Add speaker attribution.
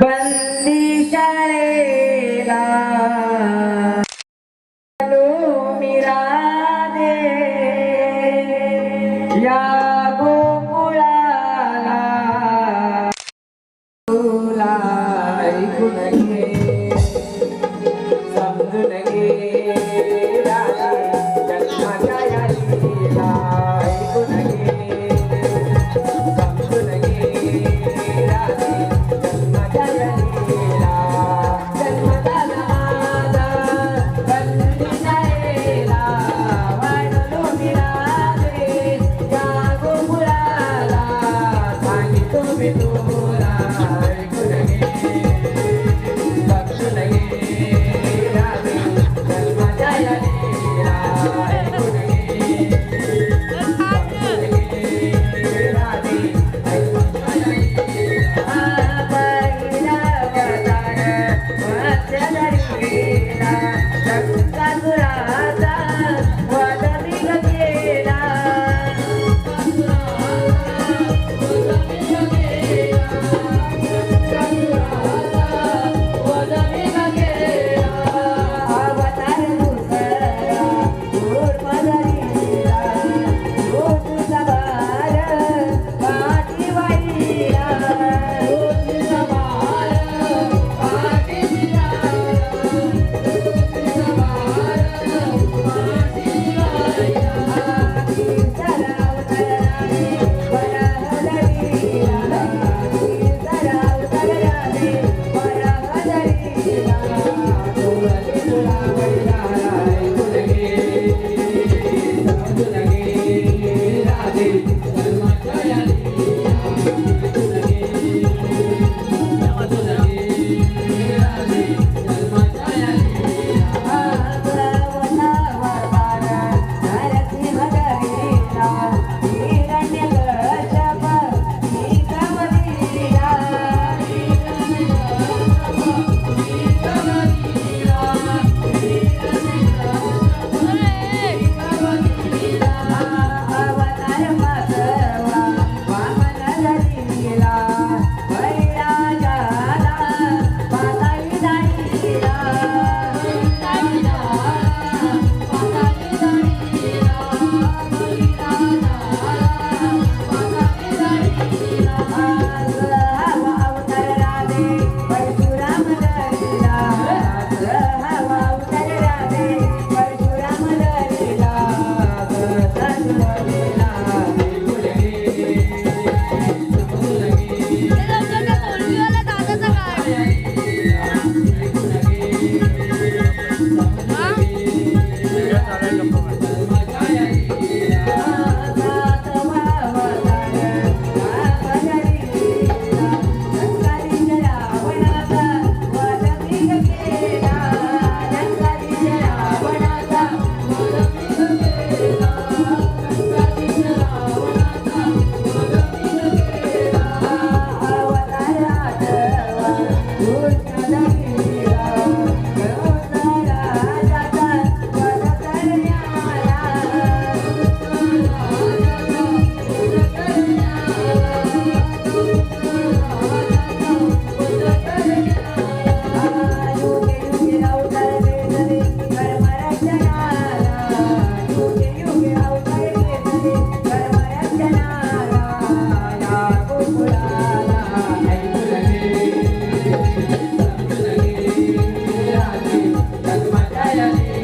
Speaker 1: बंदी शाळेला मिरा दे। या गोकुळाला तुला ऐकून Daddy, like Olha.